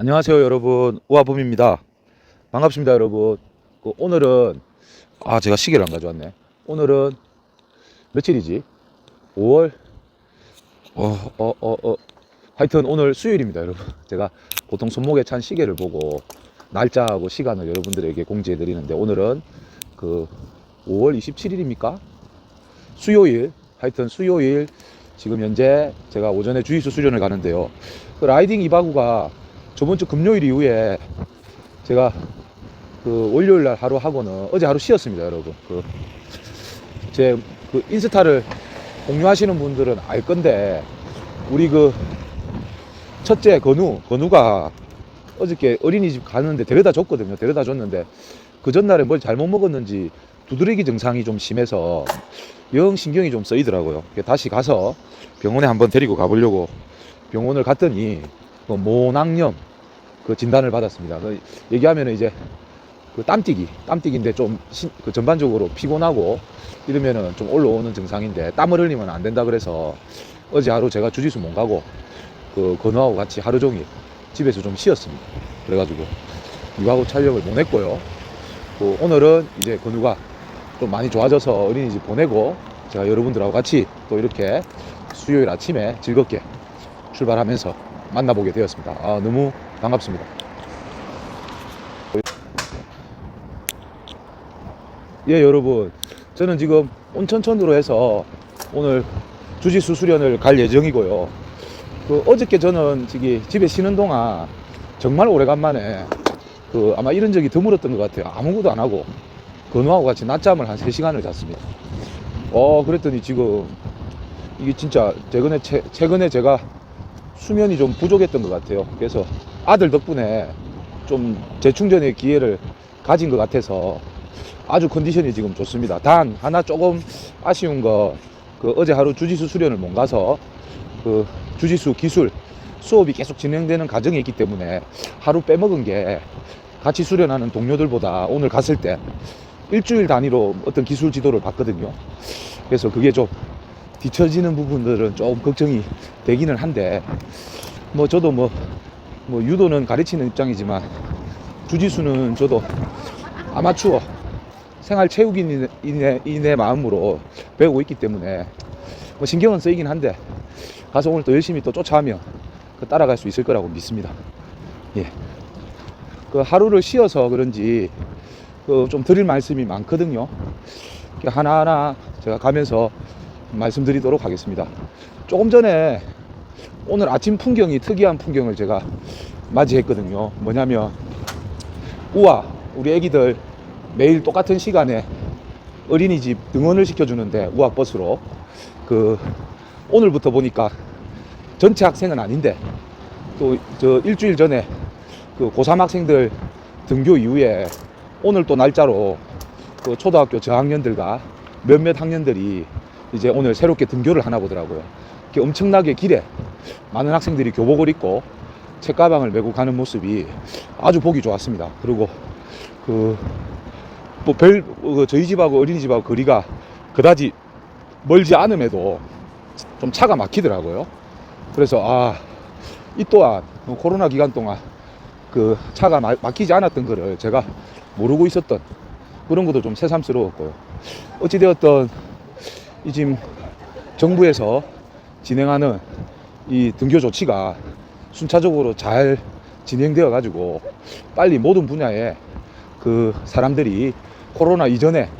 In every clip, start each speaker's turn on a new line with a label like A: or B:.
A: 안녕하세요 여러분. 우아범입니다. 반갑습니다 여러분. 그 오늘은 아 제가 시계를 안 가져왔네. 오늘은 며칠이지? 5월? 어어 어 어. 하여튼 오늘 수요일입니다 여러분. 제가 보통 손목에 찬 시계를 보고 날짜하고 시간을 여러분들에게 공지해 드리는데 오늘은 그 5월 27일입니까? 수요일. 하여튼 수요일. 지금 현재 제가 오전에 주의수 수련을 가는데요. 그 라이딩 이바구가 저번 주 금요일 이후에 제가 그 월요일 날 하루 하고는 어제 하루 쉬었습니다, 여러분. 그 제 그 인스타를 공유하시는 분들은 알 건데 우리 그 첫째 건우, 건우가 어저께 어린이집 가는데 데려다 줬거든요. 데려다 줬는데 그 전날에 뭘 잘못 먹었는지 두드러기 증상이 좀 심해서 영 신경이 좀 쓰이더라고요. 다시 가서 병원에 한번 데리고 가보려고 병원을 갔더니 그 모낭염 그 진단을 받았습니다. 그 얘기하면 이제 그 땀띠기, 땀띠기인데 좀 신- 그 전반적으로 피곤하고 이러면은 좀 올라오는 증상인데 땀을 흘리면 안 된다 그래서 어제 하루 제가 주짓수 못 가고 그 건우하고 같이 하루 종일 집에서 좀 쉬었습니다. 그래가지고 이하고 촬영을 못 했고요. 그 오늘은 이제 건우가 좀 많이 좋아져서 어린이집 보내고 제가 여러분들하고 같이 또 이렇게 수요일 아침에 즐겁게 출발하면서 만나보게 되었습니다. 아, 너무 반갑습니다. 예, 여러분. 저는 지금 온천천으로 해서 오늘 주짓수 수련을 갈 예정이고요. 그 어저께 저는 저기 집에 쉬는 동안 정말 오래간만에 그 아마 이런 적이 드물었던 것 같아요. 아무것도 안 하고 건우하고 같이 낮잠을 한 3시간을 잤습니다. 어, 그랬더니 지금 이게 진짜 최근에, 최, 최근에 제가 수면이 좀 부족했던 것 같아요. 그래서 아들 덕분에 좀 재충전의 기회를 가진 것 같아서 아주 컨디션이 지금 좋습니다. 단 하나 조금 아쉬운 거 그 어제 하루 주짓수 수련을 못 가서 그 주짓수 기술 수업이 계속 진행되는 과정이 있기 때문에 하루 빼먹은 게 같이 수련하는 동료들보다 오늘 갔을 때 일주일 단위로 어떤 기술 지도를 받거든요. 그래서 그게 좀 뒤처지는 부분들은 조금 걱정이 되기는 한데 뭐 저도 뭐, 뭐 유도는 가르치는 입장이지만 주짓수는 저도 아마추어 생활 체육인의 인의, 마음으로 배우고 있기 때문에 뭐 신경은 쓰이긴 한데 가서 오늘 또 열심히 또 쫓아가면 그 따라갈 수 있을 거라고 믿습니다. 예. 그 하루를 쉬어서 그런지 그 좀 드릴 말씀이 많거든요. 하나하나 제가 가면서 말씀드리도록 하겠습니다. 조금 전에 오늘 아침 풍경이 특이한 풍경을 제가 맞이했거든요. 뭐냐면 우와 우리 애기들 매일 똑같은 시간에 어린이집 등원을 시켜주는데 우학버스로 그 오늘부터 보니까 전체 학생은 아닌데 또 저 일주일 전에 그 고3 학생들 등교 이후에 오늘 또 날짜로 그 초등학교 저학년들과 몇몇 학년들이 이제 오늘 새롭게 등교를 하나 보더라고요. 이렇게 엄청나게 길에 많은 학생들이 교복을 입고 책가방을 메고 가는 모습이 아주 보기 좋았습니다. 그리고 그 뭐별그 저희 집하고 어린이집하고 거리가 그다지 멀지 않음에도 좀 차가 막히더라고요. 그래서 아, 이 또한 코로나 기간 동안 그 차가 마- 막히지 않았던 거를 제가 모르고 있었던 그런 것도 좀 새삼스러웠고요. 어찌되었던 이 지금 정부에서 진행하는 이 등교 조치가 순차적으로 잘 진행되어 가지고 빨리 모든 분야에 그 사람들이 코로나 이전에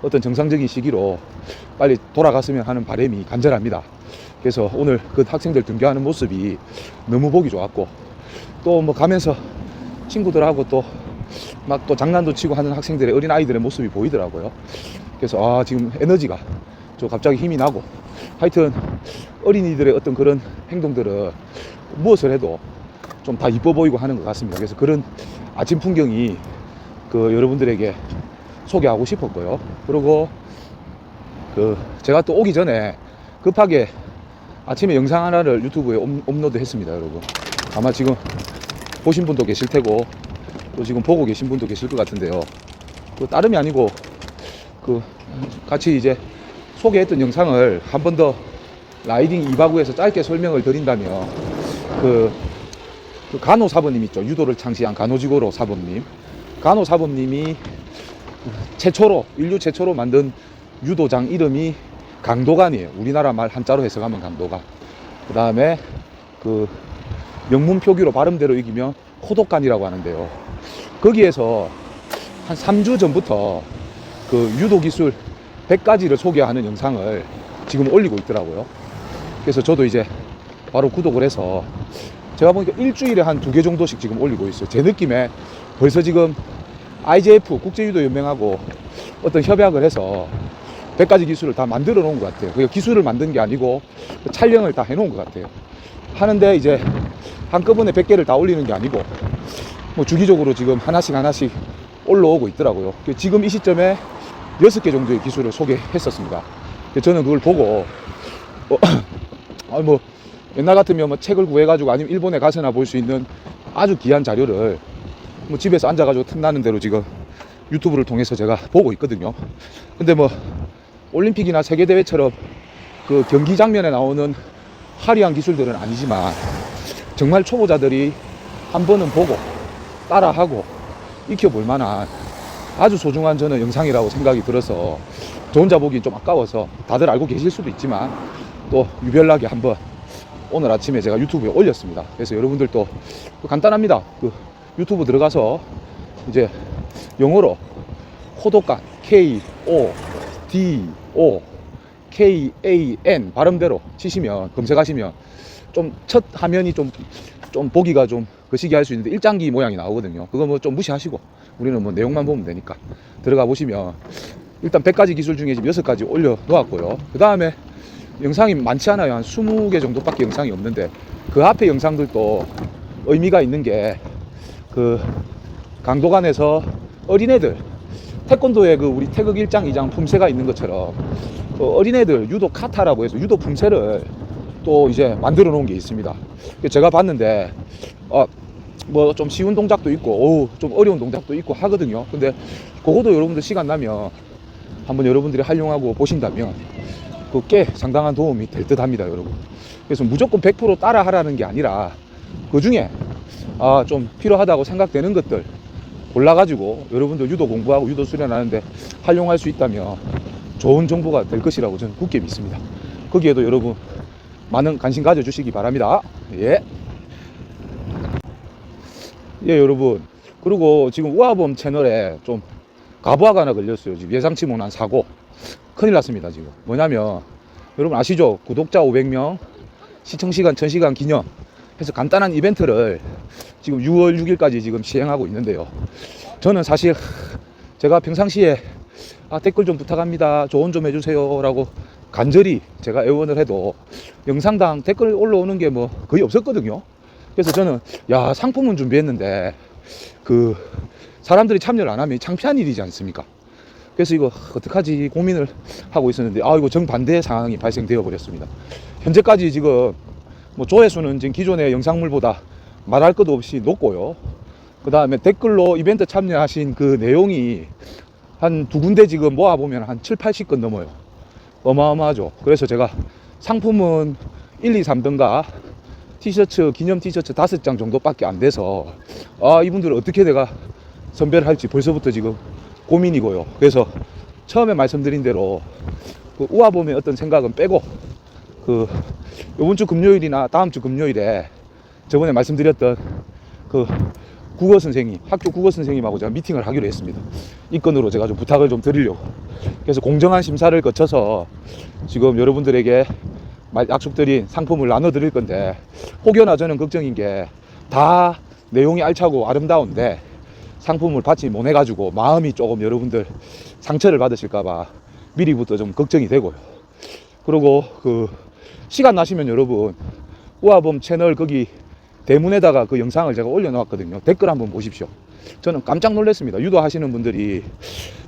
A: 어떤 정상적인 시기로 빨리 돌아갔으면 하는 바람이 간절합니다. 그래서 오늘 그 학생들 등교하는 모습이 너무 보기 좋았고 또 뭐 가면서 친구들하고 또 막또 장난도 치고 하는 학생들의 어린 아이들의 모습이 보이더라고요. 그래서 아 지금 에너지가 저 갑자기 힘이 나고 하여튼 어린이들의 어떤 그런 행동들은 무엇을 해도 좀 다 이뻐 보이고 하는 것 같습니다. 그래서 그런 아침 풍경이 그 여러분들에게 소개하고 싶었고요. 그리고 그 제가 또 오기 전에 급하게 아침에 영상 하나를 유튜브에 업, 업로드 했습니다, 여러분. 아마 지금 보신 분도 계실 테고 또 지금 보고 계신 분도 계실 것 같은데요. 그 다름이 아니고 그 같이 이제 소개했던 영상을 한 번 더 라이딩 2바구에서 짧게 설명을 드린다면 그 그 간호 사범님 있죠. 유도를 창시한 간호지고로 사범님. 간호 사범님이 최초로 인류 최초로 만든 유도장 이름이 강도관이에요. 우리나라 말 한자로 해석하면 강도관. 그 다음에 그 명문 표기로 발음대로 이기면 호독관이라고 하는데요. 거기에서 한 3주 전부터 그 유도 기술 100가지를 소개하는 영상을 지금 올리고 있더라고요. 그래서 저도 이제 바로 구독을 해서 제가 보니까 일주일에 한 두 개 정도씩 지금 올리고 있어요. 제 느낌에 벌써 지금 IJF 국제유도 연맹하고 어떤 협약을 해서 100가지 기술을 다 만들어 놓은 것 같아요. 그게 기술을 만든 게 아니고 그 촬영을 다 해놓은 것 같아요. 하는데 이제 한꺼번에 100개를 다 올리는 게 아니고 뭐 주기적으로 지금 하나씩 하나씩 올라오고 있더라고요. 그 지금 이 시점에 6개 정도의 기술을 소개했었습니다. 저는 그걸 보고 어, 아, 뭐 옛날 같으면 뭐 책을 구해가지고 아니면 일본에 가서나 볼 수 있는 아주 귀한 자료를 뭐 집에서 앉아가지고 틈나는 대로 지금 유튜브를 통해서 제가 보고 있거든요. 근데 뭐 올림픽이나 세계대회처럼 그 경기 장면에 나오는 화려한 기술들은 아니지만 정말 초보자들이 한 번은 보고 따라하고 익혀볼 만한 아주 소중한 저는 영상이라고 생각이 들어서 저 혼자 보기 좀 아까워서 다들 알고 계실 수도 있지만 또 유별나게 한번 오늘 아침에 제가 유튜브에 올렸습니다. 그래서 여러분들도 간단합니다. 그 유튜브 들어가서 이제 영어로 호독간 K O D O K A N 발음대로 치시면 검색하시면 좀 첫 화면이 좀 좀 보기가 좀 거시기 할 수 있는데 일장기 모양이 나오거든요. 그거 뭐 좀 무시하시고 우리는 뭐 내용만 보면 되니까 들어가 보시면 일단 100가지 기술 중에 지금 6가지 올려 놓았고요. 그 다음에 영상이 많지 않아요. 한 20개 정도밖에 영상이 없는데 그 앞에 영상들도 의미가 있는 게 그 강도관에서 어린애들 태권도에 그 우리 태극 1장 2장 품새가 있는 것처럼 그 어린애들 유도 카타라고 해서 유도 품새를 또 이제 만들어 놓은 게 있습니다. 제가 봤는데 어, 뭐 좀 쉬운 동작도 있고 좀 어려운 동작도 있고 하거든요. 근데 그것도 여러분들 시간 나면 한번 여러분들이 활용하고 보신다면 그꽤 상당한 도움이 될 듯 합니다, 여러분. 그래서 무조건 100% 따라 하라는 게 아니라 그 중에 아, 좀 필요하다고 생각되는 것들 골라가지고 여러분들 유도 공부하고 유도 수련하는데 활용할 수 있다면 좋은 정보가 될 것이라고 저는 굳게 믿습니다. 거기에도 여러분 많은 관심 가져주시기 바랍니다. 예. 예, 여러분. 그리고 지금 우아범 채널에 좀 가부화가 하나 걸렸어요. 지금 예상치 못한 사고. 큰일 났습니다, 지금. 뭐냐면, 여러분 아시죠? 구독자 500명, 시청시간 1000시간 기념 해서 간단한 이벤트를 지금 6월 6일까지 지금 시행하고 있는데요. 저는 사실 제가 평상시에 아, 댓글 좀 부탁합니다. 조언 좀 해주세요. 라고 간절히 제가 애원을 해도 영상당 댓글 올라오는 게 뭐 거의 없었거든요. 그래서 저는 야, 상품은 준비했는데 그 사람들이 참여를 안 하면 창피한 일이지 않습니까? 그래서 이거 어떡하지 고민을 하고 있었는데 아 이거 정반대 상황이 발생되어 버렸습니다. 현재까지 지금 뭐 조회수는 지금 기존의 영상물보다 말할 것도 없이 높고요. 그 다음에 댓글로 이벤트 참여하신 그 내용이 한 두 군데 지금 모아보면 한 7, 80건 넘어요. 어마어마하죠. 그래서 제가 상품은 1, 2, 3등가 티셔츠, 기념 티셔츠 다섯 장 정도밖에 안 돼서 아, 이분들을 어떻게 내가 선별할지 벌써부터 지금 고민이고요. 그래서 처음에 말씀드린 대로 그 우아범의 어떤 생각은 빼고 그 이번 주 금요일이나 다음 주 금요일에 저번에 말씀드렸던 그 국어 선생님, 학교 국어 선생님하고 제가 미팅을 하기로 했습니다. 이 건으로 제가 좀 부탁을 좀 드리려고. 그래서 공정한 심사를 거쳐서 지금 여러분들에게 말- 약속드린 상품을 나눠 드릴 건데 혹여나 저는 걱정인 게 다 내용이 알차고 아름다운데 상품을 받지 못해 가지고 마음이 조금 여러분들 상처를 받으실까 봐 미리부터 좀 걱정이 되고요. 그리고 그 시간 나시면 여러분 우아범 채널 거기 대문에다가 그 영상을 제가 올려놓았거든요. 댓글 한번 보십시오. 저는 깜짝 놀랐습니다. 유도하시는 분들이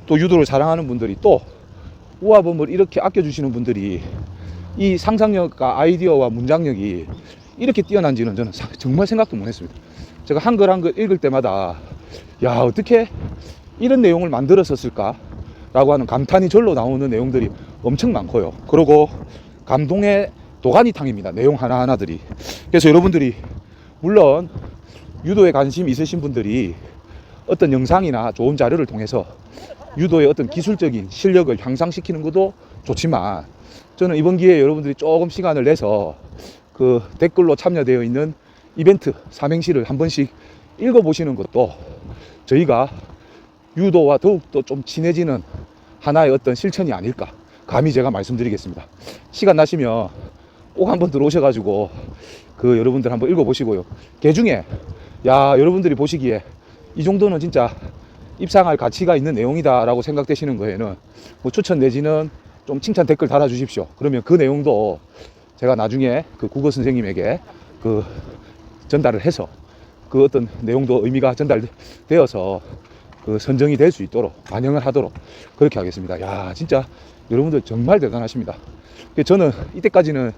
A: 또 유도를 사랑하는 분들이 또 우아범을 이렇게 아껴주시는 분들이 이 상상력과 아이디어와 문장력이 이렇게 뛰어난지는 저는 사- 정말 생각도 못 했습니다. 제가 한글 한글 읽을 때마다 야 어떻게 이런 내용을 만들었었을까? 라고 하는 감탄이 절로 나오는 내용들이 엄청 많고요. 그리고 감동의 도가니탕입니다. 내용 하나하나들이. 그래서 여러분들이 물론 유도에 관심 있으신 분들이 어떤 영상이나 좋은 자료를 통해서 유도의 어떤 기술적인 실력을 향상시키는 것도 좋지만 저는 이번 기회에 여러분들이 조금 시간을 내서 그 댓글로 참여되어 있는 이벤트 삼행시를 한 번씩 읽어보시는 것도 저희가 유도와 더욱더 좀 친해지는 하나의 어떤 실천이 아닐까 감히 제가 말씀드리겠습니다. 시간 나시면 꼭 한번 들어오셔가지고 그 여러분들 한번 읽어보시고요. 개 중에 야 여러분들이 보시기에 이 정도는 진짜 입상할 가치가 있는 내용이다 라고 생각되시는 거에는 뭐 추천 내지는 좀 칭찬 댓글 달아주십시오. 그러면 그 내용도 제가 나중에 그 국어 선생님에게 그 전달을 해서 그 어떤 내용도 의미가 전달되어서 그 선정이 될 수 있도록 반영을 하도록 그렇게 하겠습니다. 야 진짜 여러분들 정말 대단하십니다. 그 저는 이때까지는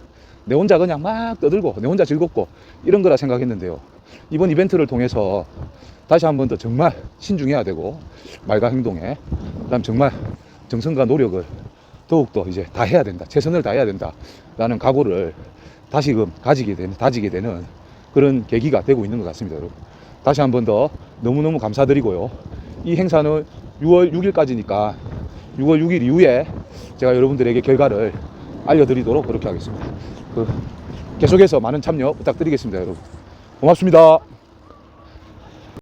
A: 내 혼자 그냥 막 떠들고 내 혼자 즐겁고 이런 거라 생각했는데요. 이번 이벤트를 통해서 다시 한 번 더 정말 신중해야 되고 말과 행동에 그다음 정말 정성과 노력을 더욱더 이제 다 해야 된다. 최선을 다해야 된다 라는 각오를 다시금 가지게 되는 다지게 되는 그런 계기가 되고 있는 것 같습니다, 여러분. 다시 한 번 더 너무너무 감사드리고요. 이 행사는 6월 6일까지니까 6월 6일 이후에 제가 여러분들에게 결과를 알려드리도록 그렇게 하겠습니다. 그 계속해서 많은 참여 부탁드리겠습니다, 여러분. 고맙습니다.